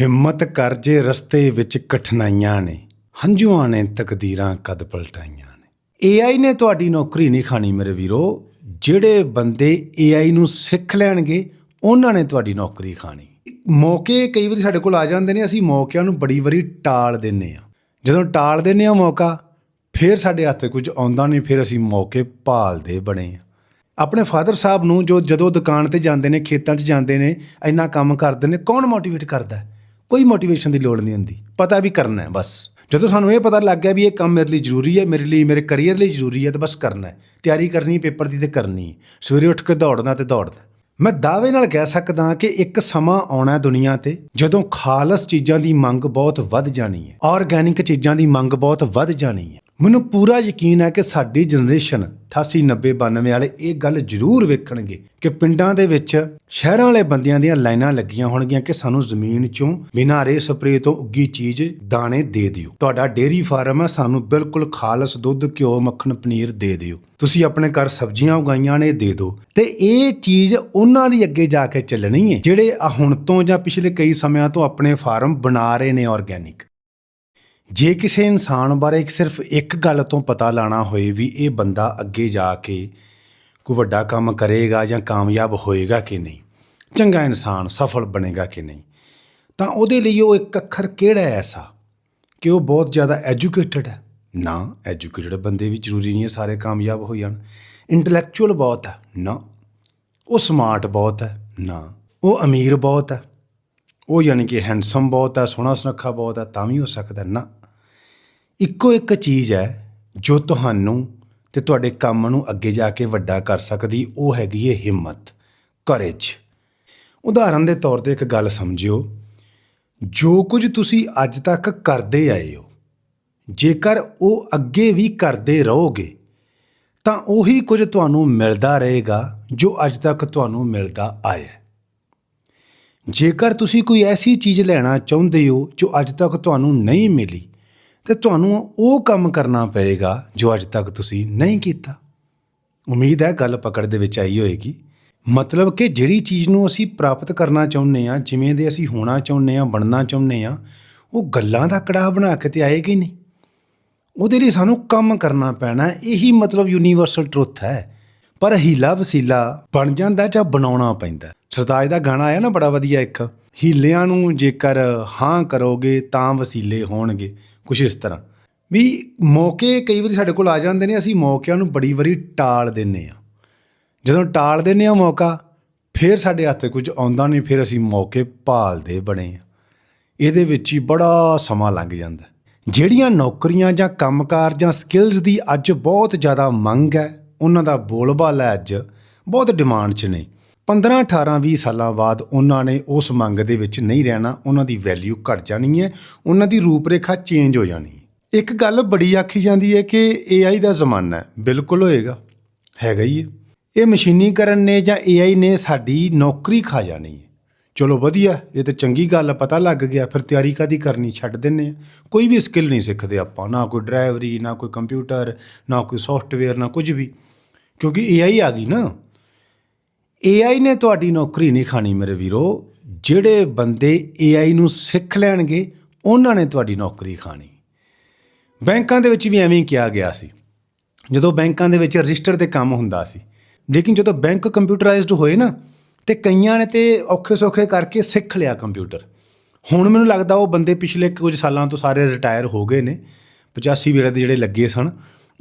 ਹਿੰਮਤ ਕਰ ਜੇ ਰਸਤੇ ਵਿੱਚ ਕਠਿਨਾਈਆਂ ਨੇ, ਹੰਝੂਆਂ ਨੇ ਤਕਦੀਰਾਂ ਕਦ ਪਲਟਾਈਆਂ ਨੇ। AI ਨੇ ਤੁਹਾਡੀ ਨੌਕਰੀ ਨਹੀਂ ਖਾਣੀ ਮੇਰੇ ਵੀਰੋ। ਜਿਹੜੇ ਬੰਦੇ AI ਨੂੰ ਸਿੱਖ ਲੈਣਗੇ, ਉਹਨਾਂ ਨੇ ਤੁਹਾਡੀ ਨੌਕਰੀ ਖਾਣੀ। ਮੌਕੇ ਕਈ ਵਾਰੀ ਸਾਡੇ ਕੋਲ ਆ ਜਾਂਦੇ ਨੇ, ਅਸੀਂ ਮੌਕਿਆਂ ਨੂੰ ਬੜੀ ਵਾਰੀ ਟਾਲ ਦਿੰਨੇ ਆ ਜਦੋਂ ਟਾਲ ਦਿੰਨੇ ਆ ਮੌਕਾ, ਫਿਰ ਸਾਡੇ ਹੱਥ ਕੁਝ ਆਉਂਦਾ ਨਹੀਂ, ਫਿਰ ਅਸੀਂ ਮੌਕੇ ਭਾਲਦੇ ਬਣੇ ਆ ਆਪਣੇ ਫਾਦਰ ਸਾਹਿਬ ਨੂੰ ਜੋ ਜਦੋਂ ਦੁਕਾਨ ਤੇ ਜਾਂਦੇ ਨੇ, ਖੇਤਾਂ 'ਚ ਜਾਂਦੇ ਨੇ, ਇੰਨਾ ਕੰਮ ਕਰਦੇ ਨੇ, ਕੌਣ ਮੋਟੀਵੇਟ ਕਰਦਾ ਹੈ? ਕੋਈ ਮੋਟੀਵੇਸ਼ਨ ਦੀ ਲੋੜ ਨਹੀਂ ਹੁੰਦੀ। ਪਤਾ ਵੀ ਕਰਨਾ ਹੈ, ਬਸ। ਜਦੋਂ ਸਾਨੂੰ ਇਹ ਪਤਾ ਲੱਗ ਗਿਆ ਵੀ ਇਹ ਕੰਮ ਮੇਰੇ ਲਈ ਜ਼ਰੂਰੀ ਹੈ, ਮੇਰੇ ਲਈ, ਮੇਰੇ ਕੈਰੀਅਰ ਲਈ ਜ਼ਰੂਰੀ ਹੈ, ਤਾਂ ਬਸ ਕਰਨਾ ਹੈ। ਤਿਆਰੀ ਕਰਨੀ ਪੇਪਰ ਦੀ ਤੇ ਕਰਨੀ ਸਵੇਰੇ ਉੱਠ ਕੇ ਦੌੜਨਾ ਤੇ ਦੌੜਨਾ ਮੈਂ ਦਾਅਵੇ ਨਾਲ ਕਹਿ ਸਕਦਾ ਕਿ ਇੱਕ ਸਮਾਂ ਆਉਣਾ ਦੁਨੀਆ ਤੇ, ਜਦੋਂ ਖਾਲਸ ਚੀਜ਼ਾਂ ਦੀ ਮੰਗ ਬਹੁਤ ਵੱਧ ਜਾਣੀ ਹੈ। ਆਰਗੈਨਿਕ ਚੀਜ਼ਾਂ ਦੀ ਮੰਗ ਬਹੁਤ ਵੱਧ ਜਾਣੀ ਹੈ। ਮੈਨੂੰ ਪੂਰਾ ਯਕੀਨ ਹੈ ਕਿ ਸਾਡੀ ਜਨਰੇਸ਼ਨ 88 90 92 ਵਾਲੇ ਇਹ ਗੱਲ ਜ਼ਰੂਰ ਵੇਖਣਗੇ ਕਿ ਪਿੰਡਾਂ ਦੇ ਵਿੱਚ ਸ਼ਹਿਰਾਂ ਵਾਲੇ ਬੰਦਿਆਂ ਦੀਆਂ ਲਾਈਨਾਂ ਲੱਗੀਆਂ ਹੋਣਗੀਆਂ ਕਿ ਸਾਨੂੰ ਜ਼ਮੀਨ ਚੋਂ ਬਿਨਾਂ ਰੇ ਸਪਰੇ ਤੋਂ ਉੱਗੀ ਚੀਜ਼ ਦਾਣੇ ਦੇ ਦਿਓ। ਤੁਹਾਡਾ ਡੇਰੀ ਫਾਰਮ ਹੈ, ਸਾਨੂੰ ਬਿਲਕੁਲ ਖਾਲਸ ਦੁੱਧ, ਘਿਓ, ਮੱਖਣ, ਪਨੀਰ ਦੇ ਦਿਓ। ਤੁਸੀਂ ਆਪਣੇ ਘਰ ਸਬਜ਼ੀਆਂ ਉਗਾਈਆਂ ਨੇ, ਦੇ ਦਿਓ। ਤੇ ਇਹ ਚੀਜ਼ ਉਹਨਾਂ ਦੀ ਅੱਗੇ ਜਾ ਕੇ ਚੱਲਣੀ ਹੈ, ਜਿਹੜੇ ਹੁਣ ਤੋਂ ਜਾਂ ਪਿਛਲੇ ਕਈ ਸਮਿਆਂ ਤੋਂ ਆਪਣੇ ਫਾਰਮ ਬਣਾ ਰਹੇ ਨੇ ਆਰਗੈਨਿਕ ਜੇ ਕਿਸੇ ਇਨਸਾਨ ਬਾਰੇ ਇੱਕ ਸਿਰਫ ਇੱਕ ਗੱਲ ਤੋਂ ਪਤਾ ਲਾਣਾ ਹੋਏ ਵੀ ਇਹ ਬੰਦਾ ਅੱਗੇ ਜਾ ਕੇ ਕੋਈ ਵੱਡਾ ਕੰਮ ਕਰੇਗਾ ਜਾਂ ਕਾਮਯਾਬ ਹੋਏਗਾ ਕਿ ਨਹੀਂ, ਚੰਗਾ ਇਨਸਾਨ ਸਫਲ ਬਣੇਗਾ ਕਿ ਨਹੀਂ, ਤਾਂ ਉਹਦੇ ਲਈ ਉਹ ਇੱਕ ਅੱਖਰ ਕਿਹੜਾ ਹੈ ਐਸਾ ਕਿ ਉਹ ਬਹੁਤ ਜ਼ਿਆਦਾ ਐਜੂਕੇਟਡ ਹੈ? ਨਾ, ਐਜੂਕੇਟਡ ਬੰਦੇ ਵੀ ਜ਼ਰੂਰੀ ਨਹੀਂ ਹੈ ਸਾਰੇ ਕਾਮਯਾਬ ਹੋ ਜਾਣ। ਇੰਟੈਲੈਕਚੁਅਲ ਬਹੁਤ ਹੈ? ਨਾ। ਉਹ ਸਮਾਰਟ ਬਹੁਤ ਹੈ? ਨਾ। ਉਹ ਅਮੀਰ ਬਹੁਤ ਹੈ? ਉਹ ਯਾਨੀ ਕਿ ਹੈਂਡਸਮ ਬਹੁਤ ਆ ਸੋਹਣਾ ਸੁਨੱਖਾ ਬਹੁਤ ਆ ਤਾਂ ਵੀ ਹੋ ਸਕਦਾ ਨਾ। ਇੱਕੋ ਇੱਕ ਚੀਜ਼ ਹੈ ਜੋ ਤੁਹਾਨੂੰ ਤੇ ਤੁਹਾਡੇ ਕੰਮ ਨੂੰ ਅੱਗੇ ਜਾ ਕੇ ਵੱਡਾ ਕਰ ਸਕਦੀ, ਉਹ ਹੈਗੀ ਹੈ ਹਿੰਮਤ ਕਰੇਜ ਉਦਾਹਰਨ ਦੇ ਤੌਰ ਤੇ ਇੱਕ ਗੱਲ ਸਮਝਿਓ, ਜੋ ਕੁਝ ਤੁਸੀਂ ਅੱਜ ਤੱਕ ਕਰਦੇ ਆਏ ਹੋ, ਜੇਕਰ ਉਹ ਅੱਗੇ ਵੀ ਕਰਦੇ ਰਹੋਗੇ, ਤਾਂ ਉਹੀ ਕੁਝ ਤੁਹਾਨੂੰ ਮਿਲਦਾ ਰਹੇਗਾ ਜੋ ਅੱਜ ਤੱਕ ਤੁਹਾਨੂੰ ਮਿਲਦਾ ਆਇਆ ਜੇਕਰ ਤੁਸੀਂ ਕੋਈ ਐਸੀ ਚੀਜ਼ ਲੈਣਾ ਚਾਹੁੰਦੇ ਹੋ ਜੋ ਅੱਜ ਤੱਕ ਤੁਹਾਨੂੰ ਨਹੀਂ ਮਿਲੀ, ਤੇ ਤੁਹਾਨੂੰ ਉਹ ਕੰਮ ਕਰਨਾ ਪਏਗਾ ਜੋ ਅੱਜ ਤੱਕ ਤੁਸੀਂ ਨਹੀਂ ਕੀਤਾ। ਉਮੀਦ ਹੈ ਗੱਲ ਪਕੜ ਦੇ ਵਿੱਚ ਆਈ ਹੋਏਗੀ। ਮਤਲਬ ਕਿ ਜਿਹੜੀ ਚੀਜ਼ ਨੂੰ ਅਸੀਂ ਪ੍ਰਾਪਤ ਕਰਨਾ ਚਾਹੁੰਦੇ ਆ ਜਿਵੇਂ ਦੇ ਅਸੀਂ ਹੋਣਾ ਚਾਹੁੰਦੇ ਆ ਬਣਨਾ ਚਾਹੁੰਦੇ ਆ ਉਹ ਗੱਲਾਂ ਦਾ ਕੜਾਹ ਬਣਾ ਕੇ ਤੇ ਆਏਗੀ ਨਹੀਂ। ਉਹਦੇ ਲਈ ਸਾਨੂੰ ਕੰਮ ਕਰਨਾ ਪੈਣਾ, ਇਹੀ ਮਤਲਬ ਯੂਨੀਵਰਸਲ ਟਰੁੱਥ ਹੈ। ਪਰ ਹੀਲਾ ਵਸੀਲਾ ਬਣ ਜਾਂਦਾ ਜਾਂ ਬਣਾਉਣਾ ਪੈਂਦਾ। ਸਰਤਾਜ ਦਾ ਗਾਣਾ ਆਇਆ ਨਾ ਬੜਾ ਵਧੀਆ ਇੱਕ। ਹੀਲਿਆਂ ਨੂੰ ਜੇਕਰ ਹਾਂ ਕਰੋਗੇ ਤਾਂ ਵਸੀਲੇ ਹੋਣਗੇ। ਕੁਛ ਇਸ ਤਰ੍ਹਾਂ। ਵੀ ਮੌਕੇ ਕਈ ਵਾਰੀ ਸਾਡੇ ਕੋਲ ਆ ਜਾਂਦੇ ਨੇ, ਅਸੀਂ ਮੌਕਿਆਂ ਨੂੰ ਬੜੀ ਵਾਰੀ ਟਾਲ ਦਿੰਨੇ ਆ। ਜਦੋਂ ਟਾਲ ਦਿੰਨੇ ਆ ਮੌਕਾ, ਫਿਰ ਸਾਡੇ ਹੱਥ ਕੁਝ ਆਉਂਦਾ ਨਹੀਂ, ਫਿਰ ਅਸੀਂ ਮੌਕੇ ਭਾਲਦੇ ਬਣੇ ਆ। ਇਹਦੇ ਵਿੱਚ ਹੀ ਬੜਾ ਸਮਾਂ ਲੰਘ ਜਾਂਦਾ। ਜਿਹੜੀਆਂ ਨੌਕਰੀਆਂ ਜਾਂ ਕੰਮਕਾਰ ਜਾਂ ਸਕਿੱਲਸ ਦੀ ਅੱਜ ਬਹੁਤ ਜ਼ਿਆਦਾ ਮੰਗ ਹੈ ਉਹਨਾਂ ਦਾ ਬੋਲਬਾਲਾ ਹੈ ਅੱਜ ਬਹੁਤ ਡਿਮਾਂਡ 'ਚ ਨੇ। 15 18 20 ਸਾਲਾਂ ਬਾਅਦ ਉਹਨਾਂ ਨੇ ਉਸ ਮੰਗ ਦੇ ਵਿੱਚ ਨਹੀਂ ਰਹਿਣਾ, ਉਹਨਾਂ ਦੀ ਵੈਲਿਊ ਘਟ ਜਾਣੀ ਹੈ, ਉਹਨਾਂ ਦੀ ਰੂਪਰੇਖਾ ਚੇਂਜ ਹੋ ਜਾਣੀ ਹੈ। ਇੱਕ ਗੱਲ ਬੜੀ ਆਖੀ ਜਾਂਦੀ ਹੈ ਕਿ AI ਦਾ ਜ਼ਮਾਨਾ ਹੈ, ਬਿਲਕੁਲ ਹੋਏਗਾ, ਹੈਗਾ ਹੀ ਹੈ। ਇਹ ਮਸ਼ੀਨੀਕਰਨ ਨੇ ਜਾਂ AI ਨੇ ਸਾਡੀ ਨੌਕਰੀ ਖਾ ਜਾਣੀ ਹੈ। ਚਲੋ ਵਧੀਆ, ਇਹ ਤਾਂ ਚੰਗੀ ਗੱਲ ਪਤਾ ਲੱਗ ਗਿਆ, ਫਿਰ ਤਿਆਰੀ ਕਾਦੀ ਕਰਨੀ, ਛੱਡ ਦਿੰਨੇ ਆ ਕੋਈ ਵੀ ਸਕਿੱਲ ਨਹੀਂ ਸਿੱਖਦੇ ਆਪਾਂ, ਨਾ ਕੋਈ ਡਰਾਈਵਰੀ ਨਾ ਕੋਈ ਕੰਪਿਊਟਰ ਨਾ ਕੋਈ ਸੌਫਟਵੇਅਰ ਨਾ ਕੁਝ ਵੀ। ਕਿਉਂਕਿ AI ਆ ਗਈ ਨਾ। AI ਨੇ ਤੁਹਾਡੀ ਨੌਕਰੀ ਨਹੀਂ ਖਾਣੀ ਮੇਰੇ ਵੀਰੋ। ਜਿਹੜੇ ਬੰਦੇ AI ਨੂੰ ਸਿੱਖ ਲੈਣਗੇ, ਉਹਨਾਂ ਨੇ ਤੁਹਾਡੀ ਨੌਕਰੀ ਖਾਣੀ। ਬੈਂਕਾਂ ਦੇ ਵਿੱਚ ਵੀ ਐਵੇਂ ਹੀ ਕਿਹਾ ਗਿਆ ਸੀ। ਜਦੋਂ ਬੈਂਕਾਂ ਦੇ ਵਿੱਚ ਰਜਿਸਟਰ ਤੇ ਕੰਮ ਹੁੰਦਾ ਸੀ। ਲੇਕਿਨ ਜਦੋਂ ਬੈਂਕ ਕੰਪਿਊਟਰਾਈਜ਼ਡ ਹੋਏ ਨਾ, ਤੇ ਕਈਆਂ ਨੇ ਤੇ ਔਖੇ ਸੌਖੇ ਕਰਕੇ ਸਿੱਖ ਲਿਆ ਕੰਪਿਊਟਰ। ਹੁਣ ਮੈਨੂੰ ਲੱਗਦਾ ਉਹ ਬੰਦੇ ਪਿਛਲੇ ਕੁਝ ਸਾਲਾਂ ਤੋਂ ਸਾਰੇ ਰਿਟਾਇਰ ਹੋ ਗਏ ਨੇ। 85 ਵੇਲੇ ਦੇ ਜਿਹੜੇ ਲੱਗੇ ਸਨ।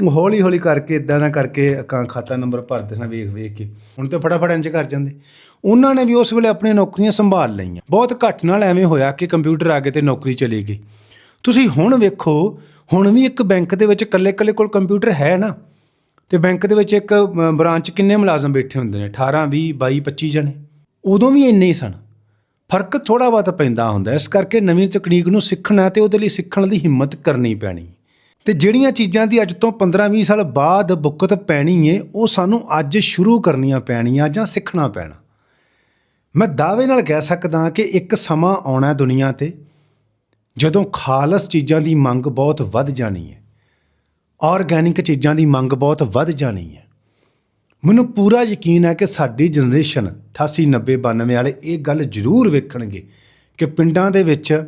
ਹੌਲੀ ਹੌਲੀ ਕਰਕੇ ਇਦਾਂ ਦਾ ਕਰਕੇ ਅਕਾਂ ਖਾਤਾ ਨੰਬਰ ਭਰਦੇ ਸਨ ਵੇਖ ਵੇਖ ਕੇ। ਹੁਣ ਤੇ ਫਟਾਫਟ ਇੰਜ ਕਰ ਜਾਂਦੇ। ਉਹਨਾਂ ਨੇ ਵੀ ਉਸ ਵੇਲੇ ਆਪਣੀਆਂ ਨੌਕਰੀਆਂ ਸੰਭਾਲ ਲਈਆਂ। ਬਹੁਤ ਘੱਟ ਨਾਲ ਐਵੇਂ ਹੋਇਆ ਕਿ ਕੰਪਿਊਟਰ ਆ ਗਏ ਤੇ ਨੌਕਰੀ ਚਲੀ ਗਈ। ਤੁਸੀਂ ਹੁਣ ਵੇਖੋ, ਹੁਣ ਵੀ ਇੱਕ ਬੈਂਕ ਦੇ ਵਿੱਚ ਇਕੱਲੇ ਇਕੱਲੇ ਕੋਲ ਕੰਪਿਊਟਰ ਹੈ ਨਾ? ਤੇ ਬੈਂਕ ਦੇ ਵਿੱਚ ਇੱਕ ਬ੍ਰਾਂਚ ਕਿੰਨੇ ਮੁਲਾਜ਼ਮ ਬੈਠੇ ਹੁੰਦੇ ਨੇ? 18 20 22 25 ਜਣੇ। ਉਦੋਂ ਵੀ ਇੰਨੇ ਹੀ ਸਨ। ਫ਼ਰਕ ਥੋੜਾ ਬਹੁਤ ਪੈਂਦਾ ਹੁੰਦਾ। ਇਸ ਕਰਕੇ ਨਵੀਂ ਤਕਨੀਕ ਨੂੰ ਸਿੱਖਣਾ ਤੇ ਉਹਦੇ ਲਈ ਸਿੱਖਣ ਦੀ ਹਿੰਮਤ ਕਰਨੀ ਪੈਣੀ। ਤੇ ਜਿਹੜੀਆਂ ਚੀਜ਼ਾਂ ਦੀ ਅੱਜ ਤੋਂ 15 20 ਸਾਲ ਬਾਅਦ ਬੁੱਕਤ ਪੈਣੀ ਏ, ਉਹ ਸਾਨੂੰ ਅੱਜ ਸ਼ੁਰੂ ਕਰਨੀਆਂ ਪੈਣੀਆਂ ਜਾਂ ਸਿੱਖਣਾ ਪੈਣਾ। ਮੈਂ ਦਾਅਵੇ ਨਾਲ ਕਹਿ ਸਕਦਾ ਕਿ ਇੱਕ ਸਮਾਂ ਆਉਣਾ ਦੁਨੀਆ ਤੇ, ਜਦੋਂ ਖਾਲਸ ਚੀਜ਼ਾਂ ਦੀ ਮੰਗ ਬਹੁਤ ਵੱਧ ਜਾਣੀ ਹੈ ਆਰਗੈਨਿਕ ਚੀਜ਼ਾਂ ਦੀ ਮੰਗ ਬਹੁਤ ਵੱਧ ਜਾਣੀ ਹੈ ਮੈਨੂੰ ਪੂਰਾ ਯਕੀਨ ਹੈ ਕਿ ਸਾਡੀ ਜਨਰੇਸ਼ਨ 88 90 92 ਵਾਲੇ ਇਹ ਗੱਲ ਜ਼ਰੂਰ ਵੇਖਣਗੇ ਕਿ ਪਿੰਡਾਂ ਦੇ ਵਿੱਚ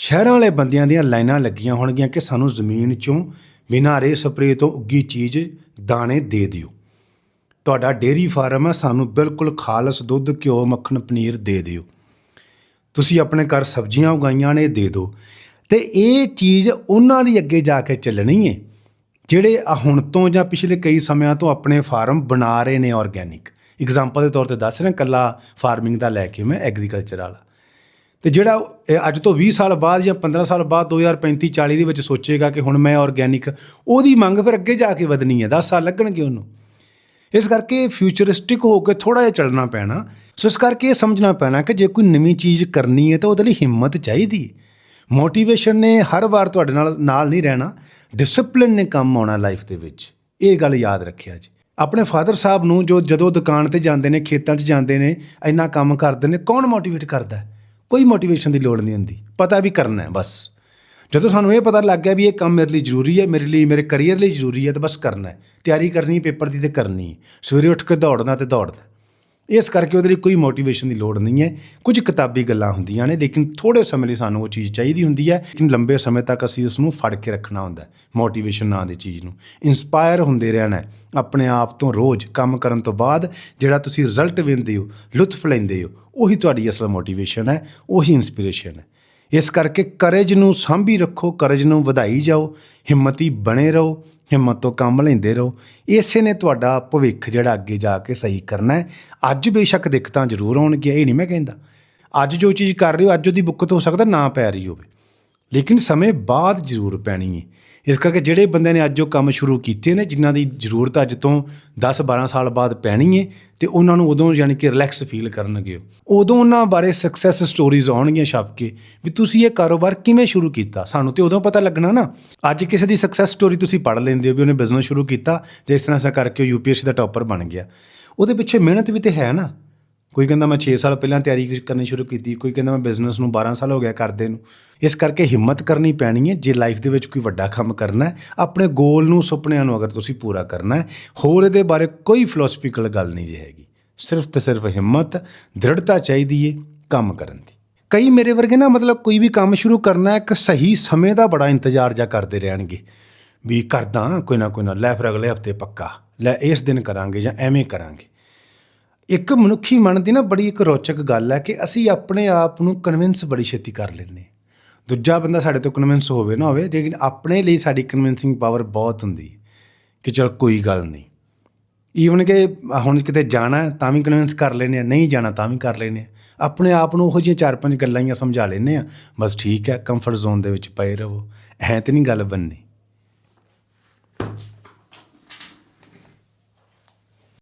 ਸ਼ਹਿਰਾਂ ਵਾਲੇ ਬੰਦਿਆਂ ਦੀਆਂ ਲਾਈਨਾਂ ਲੱਗੀਆਂ ਹੋਣਗੀਆਂ ਕਿ ਸਾਨੂੰ ਜ਼ਮੀਨ ਚੋਂ ਬਿਨਾਂ ਰੇ ਸਪਰੇਅ ਤੋਂ ਉੱਗੀ ਚੀਜ਼ ਦਾਣੇ ਦੇ ਦਿਓ। ਤੁਹਾਡਾ ਡੇਅਰੀ ਫਾਰਮ ਹੈ, ਸਾਨੂੰ ਬਿਲਕੁਲ ਖਾਲਸ ਦੁੱਧ, ਘਿਓ, ਮੱਖਣ, ਪਨੀਰ ਦੇ ਦਿਓ। ਤੁਸੀਂ ਆਪਣੇ ਘਰ ਸਬਜ਼ੀਆਂ ਉਗਾਈਆਂ ਨੇ, ਦੇ ਦਿਓ। ਤੇ ਇਹ ਚੀਜ਼ ਉਹਨਾਂ ਦੀ ਅੱਗੇ ਜਾ ਕੇ ਚੱਲਣੀ ਹੈ ਜਿਹੜੇ ਆ ਹੁਣ ਤੋਂ ਜਾਂ ਪਿਛਲੇ ਕਈ ਸਮਿਆਂ ਤੋਂ ਆਪਣੇ ਫਾਰਮ ਬਣਾ ਰਹੇ ਨੇ ਆਰਗੈਨਿਕ ਐਗਜ਼ਾਮਪਲ ਦੇ ਤੌਰ ਤੇ ਦੱਸ ਰਿਹਾ, ਕੱਲਾ ਫਾਰਮਿੰਗ ਦਾ ਲੈ ਕੇ ਮੈਂ ਐਗਰੀਕਲਚਰ ਵਾਲਾ। ਤੇ ਜਿਹੜਾ ਅੱਜ ਤੋਂ 20 ਸਾਲ ਬਾਅਦ ਜਾਂ 15 ਸਾਲ ਬਾਅਦ 2035 40 ਦੇ ਵਿੱਚ ਸੋਚੇਗਾ ਕਿ ਹੁਣ ਮੈਂ ਆਰਗੈਨਿਕ ਉਹਦੀ ਮੰਗ ਫਿਰ ਅੱਗੇ ਜਾ ਕੇ ਵਧਣੀ ਹੈ 10 ਸਾਲ ਲੱਗਣਗੇ ਉਹਨੂੰ। ਇਸ ਕਰਕੇ ਫਿਊਚਰਿਸਟਿਕ ਹੋ ਕੇ ਥੋੜਾ ਜਿਹਾ ਚੱਲਣਾ ਪੈਣਾ। ਸੋ ਇਸ ਕਰਕੇ ਇਹ ਸਮਝਣਾ ਪੈਣਾ ਕਿ ਜੇ ਕੋਈ ਨਵੀਂ ਚੀਜ਼ ਕਰਨੀ ਹੈ ਤਾਂ ਉਹਦੇ ਲਈ ਹਿੰਮਤ ਚਾਹੀਦੀ ਮੋਟੀਵੇਸ਼ਨ ਨੇ ਹਰ ਵਾਰ ਤੁਹਾਡੇ ਨਾਲ ਨਾਲ ਨਹੀਂ ਰਹਿਣਾ। ਡਿਸਪਲਿਨ ਨੇ ਕੰਮ ਆਉਣਾ ਲਾਈਫ ਦੇ ਵਿੱਚ। ਇਹ ਗੱਲ ਯਾਦ ਰੱਖਿਆ ਜੀ। ਆਪਣੇ ਫਾਦਰ ਸਾਹਿਬ ਨੂੰ ਜੋ ਜਦੋਂ ਦੁਕਾਨ ਤੇ ਜਾਂਦੇ ਨੇ, ਖੇਤਾਂ 'ਚ ਜਾਂਦੇ ਨੇ, ਇੰਨਾ ਕੰਮ ਕਰਦੇ ਨੇ, ਕੌਣ ਮੋਟੀਵੇਟ ਕਰਦਾ ਹੈ? ਕੋਈ ਮੋਟੀਵੇਸ਼ਨ ਦੀ ਲੋੜ ਨਹੀਂ ਹੁੰਦੀ। ਪਤਾ ਵੀ ਕਰਨਾ ਹੈ, ਬਸ। ਜਦੋਂ ਸਾਨੂੰ ਇਹ ਪਤਾ ਲੱਗ ਗਿਆ ਵੀ ਇਹ ਕੰਮ ਮੇਰੇ ਲਈ ਜ਼ਰੂਰੀ ਹੈ, ਮੇਰੇ ਲਈ, ਮੇਰੇ ਕੈਰੀਅਰ ਲਈ ਜ਼ਰੂਰੀ ਹੈ, ਤਾਂ ਬਸ ਕਰਨਾ ਹੈ। ਤਿਆਰੀ ਕਰਨੀ, ਪੇਪਰ ਦੀ ਤੇ ਕਰਨੀ। ਸਵੇਰੇ ਉੱਠ ਕੇ ਦੌੜਨਾ ਤੇ ਦੌੜਨਾ ਇਸ ਕਰਕੇ ਉਹਦੇ ਲਈ ਕੋਈ ਮੋਟੀਵੇਸ਼ਨ ਦੀ ਲੋੜ ਨਹੀਂ ਹੈ। ਕੁਝ ਕਿਤਾਬੀ ਗੱਲਾਂ ਹੁੰਦੀਆਂ ਨੇ, ਲੇਕਿਨ ਥੋੜੇ ਸਮੇਂ ਲਈ ਸਾਨੂੰ ਉਹ ਚੀਜ਼ ਚਾਹੀਦੀ ਹੁੰਦੀ ਹੈ, ਲੇਕਿਨ ਲੰਬੇ ਸਮੇਂ ਤੱਕ ਅਸੀਂ ਉਸ ਨੂੰ ਫੜ ਕੇ ਰੱਖਣਾ ਹੁੰਦਾ ਹੈ ਮੋਟੀਵੇਸ਼ਨ ਨਾਂ ਦੀ ਚੀਜ਼ ਨੂੰ। ਇਨਸਪਾਇਰ ਹੁੰਦੇ ਰਹਿਣਾ ਆਪਣੇ ਆਪ ਤੋਂ ਰੋਜ਼ ਕੰਮ ਕਰਨ ਤੋਂ ਬਾਅਦ ਜਿਹੜਾ ਤੁਸੀਂ ਰਿਜ਼ਲਟ ਵਿੰਦੇ ਹੋ, ਲੁਤਫ ਲੈਂਦੇ ਹੋ, ਉਹੀ ਤੁਹਾਡੀ ਅਸਲ ਮੋਟੀਵੇਸ਼ਨ ਹੈ, ਉਹੀ ਇਨਸਪੀਰੇਸ਼ਨ ਹੈ। ਇਸ ਕਰਕੇ ਕਰਜ਼ ਨੂੰ ਸਾਂਭੀ ਰੱਖੋ, ਕਰਜ਼ ਨੂੰ ਵਧਾਈ ਜਾਓ, ਹਿੰਮਤੀ ਬਣੇ ਰਹੋ, ਹਿੰਮਤ ਤੋਂ ਕੰਮ ਲੈਂਦੇ ਰਹੋ। ਇਸੇ ਨੇ ਤੁਹਾਡਾ ਭਵਿੱਖ ਜਿਹੜਾ ਅੱਗੇ ਜਾ ਕੇ ਸਹੀ ਕਰਨਾ ਹੈ। ਅੱਜ ਬੇਸ਼ੱਕ ਦਿੱਕਤਾਂ ਜ਼ਰੂਰ ਆਉਣਗੀਆਂ, ਇਹ ਨਹੀਂ ਮੈਂ ਕਹਿੰਦਾ। ਅੱਜ ਜੋ ਚੀਜ਼ ਕਰ ਰਹੇ ਹੋ, ਅੱਜ ਉਹਦੀ ਬੁੱਕਤ ਹੋ ਸਕਦਾ ਨਾ ਪੈ ਰਹੀ ਹੋਵੇ। ਲੇਕਿਨ ਸਮੇਂ ਬਾਅਦ ਜ਼ਰੂਰ ਪੈਣੀ ਹੈ ਇਸ ਕਰਕੇ ਜਿਹੜੇ ਬੰਦਿਆਂ ਨੇ ਅੱਜ ਉਹ ਕੰਮ ਸ਼ੁਰੂ ਕੀਤੇ ਨੇ, ਜਿਨ੍ਹਾਂ ਦੀ ਜ਼ਰੂਰਤ ਅੱਜ ਤੋਂ 10-12 ਸਾਲ ਬਾਅਦ ਪੈਣੀ ਹੈ ਤੇ ਉਹਨਾਂ ਨੂੰ ਉਦੋਂ ਯਾਨੀ ਕਿ ਰਿਲੈਕਸ ਫੀਲ ਕਰਨਗੇ ਉਦੋਂ ਉਹਨਾਂ ਬਾਰੇ ਸਕਸੈਸ ਸਟੋਰੀਜ਼ ਆਉਣਗੀਆਂ ਛਪ ਕੇ ਵੀ ਤੁਸੀਂ ਇਹ ਕਾਰੋਬਾਰ ਕਿਵੇਂ ਸ਼ੁਰੂ ਕੀਤਾ? ਸਾਨੂੰ ਤੇ ਉਦੋਂ ਪਤਾ ਲੱਗਣਾ ਨਾ। ਅੱਜ ਕਿਸੇ ਦੀ ਸਕਸੈਸ ਸਟੋਰੀ ਤੁਸੀਂ ਪੜ੍ਹ ਲੈਂਦੇ ਹੋ ਵੀ ਉਹਨੇ ਬਿਜ਼ਨਸ ਸ਼ੁਰੂ ਕੀਤਾ ਜਿਸ ਤਰ੍ਹਾਂ ਸਾ ਕਰਕੇ ਉਹ ਯੂਪੀਐਸਸੀ ਦਾ ਟੌਪਰ ਬਣ ਗਿਆ। ਉਹਦੇ ਪਿੱਛੇ ਮਿਹਨਤ ਵੀ ਤੇ ਹੈ ਨਾ। ਕੋਈ ਕਹਿੰਦਾ ਮੈਂ 6 ਸਾਲ ਪਹਿਲਾਂ ਤਿਆਰੀ ਕਰਨੀ ਸ਼ੁਰੂ ਕੀਤੀ, ਕੋਈ ਕਹਿੰਦਾ ਮੈਂ ਬਿਜ਼ਨਸ ਨੂੰ 12 ਸਾਲ ਹੋ ਗਿਆ ਕਰਦੇ ਨੂੰ। ਇਸ ਕਰਕੇ ਹਿੰਮਤ ਕਰਨੀ ਪੈਣੀ ਹੈ, ਜੇ ਲਾਈਫ ਦੇ ਵਿੱਚ ਕੋਈ ਵੱਡਾ ਕੰਮ ਕਰਨਾ ਹੈ, ਆਪਣੇ ਗੋਲ ਨੂੰ ਸੁਪਨਿਆਂ ਨੂੰ ਅਗਰ ਤੁਸੀਂ ਪੂਰਾ ਕਰਨਾ ਹੈ, ਹੋਰ ਇਹਦੇ ਬਾਰੇ ਕੋਈ ਫਿਲਾਸਫੀਕਲ ਗੱਲ ਨਹੀਂ ਜੇ ਹੈਗੀ। ਸਿਰਫ ਤੇ ਸਿਰਫ ਹਿੰਮਤ, ਦ੍ਰਿੜਤਾ ਚਾਹੀਦੀ ਹੈ ਕੰਮ ਕਰਨ ਦੀ। ਕਈ ਮੇਰੇ ਵਰਗੇ ਨਾ ਮਤਲਬ ਕੋਈ ਵੀ ਕੰਮ ਸ਼ੁਰੂ ਕਰਨਾ ਹੈ, ਇੱਕ ਸਹੀ ਸਮੇਂ ਦਾ ਬੜਾ ਇੰਤਜ਼ਾਰ ਜਾਂ ਕਰਦੇ ਰਹਿਣਗੇ। ਵੀ ਕਰਦਾ ਕੋਈ ਨਾ ਕੋਈ ਨਾ, ਲੈ ਫਿਰ ਅਗਲੇ ਹਫ਼ਤੇ ਪੱਕਾ, ਲੈ ਇਸ ਦਿਨ ਕਰਾਂਗੇ ਜਾਂ ਐਵੇਂ ਕਰਾਂਗੇ। ਇੱਕ ਮਨੁੱਖੀ ਮਨ ਦੀ ਨਾ ਬੜੀ ਇੱਕ ਰੋਚਕ ਗੱਲ ਹੈ ਕਿ ਅਸੀਂ ਆਪਣੇ ਆਪ ਨੂੰ ਕਨਵਿੰਸ ਬੜੀ ਛੇਤੀ ਕਰ ਲੈਂਦੇ ਹਾਂ। ਦੂਜਾ ਬੰਦਾ ਸਾਡੇ ਤੋਂ ਕਨਵਿੰਸ ਹੋਵੇ ਨਾ ਹੋਵੇ, ਲੇਕਿਨ ਆਪਣੇ ਲਈ ਸਾਡੀ ਕਨਵਿੰਸਿੰਗ ਪਾਵਰ ਬਹੁਤ ਹੁੰਦੀ ਕਿ ਚਲ ਕੋਈ ਗੱਲ ਨਹੀਂ। ਈਵਨ ਕਿ ਹੁਣ ਕਿਤੇ ਜਾਣਾ ਤਾਂ ਵੀ ਕਨਵਿੰਸ ਕਰ ਲੈਂਦੇ ਆ ਨਹੀਂ ਜਾਣਾ ਤਾਂ ਵੀ ਕਰ ਲੈਂਦੇ ਆ ਆਪਣੇ ਆਪ ਨੂੰ ਉਹੋ ਜਿਹੀਆਂ ਚਾਰ ਪੰਜ ਗੱਲਾਂ ਹੀ ਸਮਝਾ ਲੈਂਦੇ ਆ ਬਸ ਠੀਕ ਹੈ ਕੰਫਰਟ ਜ਼ੋਨ ਦੇ ਵਿੱਚ ਪਏ ਰਹੋ, ਐ ਤੇ ਨਹੀਂ ਗੱਲ ਬੰਨੀ